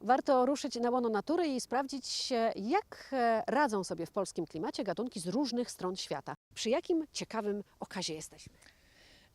Warto ruszyć na łono natury i sprawdzić, jak e, radzą sobie w polskim klimacie gatunki z różnych stron świata. Przy jakim ciekawym okazie jesteśmy?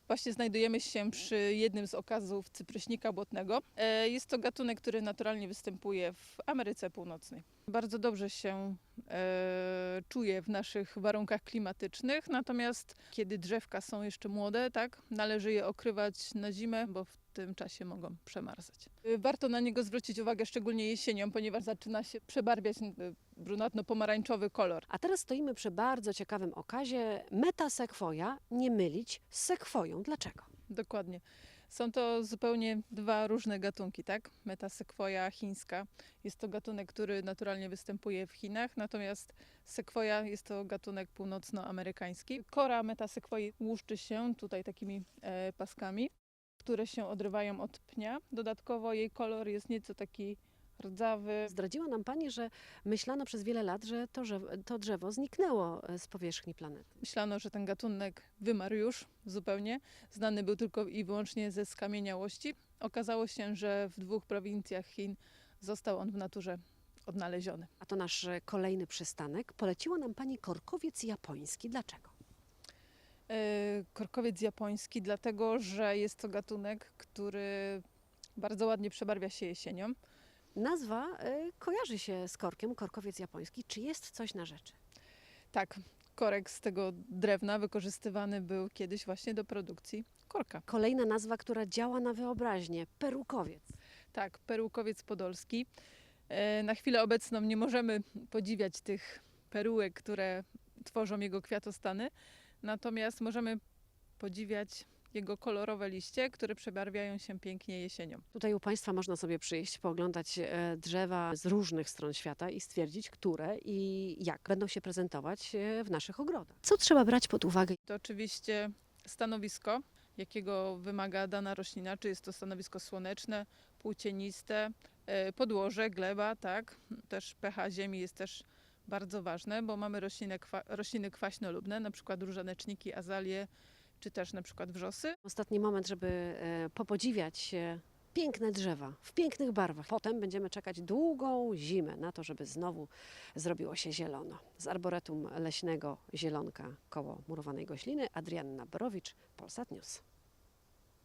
Właśnie znajdujemy się przy jednym z okazów cypryśnika błotnego. E, Jest to gatunek, który naturalnie występuje w Ameryce Północnej. Bardzo dobrze się e, czuje w naszych warunkach klimatycznych, natomiast kiedy drzewka są jeszcze młode, tak, należy je okrywać na zimę, bo w tym czasie mogą przemarzać. E, Warto na niego zwrócić uwagę szczególnie jesienią, ponieważ zaczyna się przebarwiać e, brunatno-pomarańczowy kolor. A teraz stoimy przy bardzo ciekawym okazie metasekwoja, nie mylić z sekwoją. Dlaczego? Dokładnie. Są to zupełnie dwa różne gatunki, tak? Metasekwoja chińska jest to gatunek, który naturalnie występuje w Chinach, natomiast sekwoja jest to gatunek północnoamerykański. Kora metasekwoi łuszczy się tutaj takimi e, paskami, które się odrywają od pnia. Dodatkowo jej kolor jest nieco taki rdzawy. Zdradziła nam Pani, że myślano przez wiele lat, że to, że to drzewo zniknęło e, z powierzchni planety. Myślano, że ten gatunek wymarł już zupełnie. Znany był tylko i wyłącznie ze skamieniałości. Okazało się, że w dwóch prowincjach Chin został on w naturze odnaleziony. A to nasz kolejny przystanek. Poleciła nam Pani korkowiec japoński. Dlaczego? E, Korkowiec japoński, dlatego że jest to gatunek, który bardzo ładnie przebarwia się jesienią. Nazwa e, kojarzy się z korkiem, korkowiec japoński. Czy jest coś na rzeczy? Tak, korek z tego drewna wykorzystywany był kiedyś właśnie do produkcji korka. Kolejna nazwa, która działa na wyobraźnię. Perukowiec. Tak, perukowiec podolski. E, Na chwilę obecną nie możemy podziwiać tych perułek, które tworzą jego kwiatostany, natomiast możemy podziwiać jego kolorowe liście, które przebarwiają się pięknie jesienią. Tutaj u Państwa można sobie przyjść, pooglądać e, drzewa z różnych stron świata i stwierdzić, które i jak będą się prezentować e, w naszych ogrodach. Co trzeba brać pod uwagę? To oczywiście stanowisko, jakiego wymaga dana roślina, czy jest to stanowisko słoneczne, płócieniste, e, podłoże, gleba, tak. Też pH ziemi jest też bardzo ważne, bo mamy rośliny, kwa, rośliny kwaśnolubne, na przykład różaneczniki, azalie, czy też na przykład wrzosy. Ostatni moment, żeby e, popodziwiać piękne drzewa w pięknych barwach. Potem będziemy czekać długą zimę na to, żeby znowu zrobiło się zielono. Z Arboretum Leśnego Zielonka koło Murowanej Gośliny Adrianna Borowicz, Polsat News.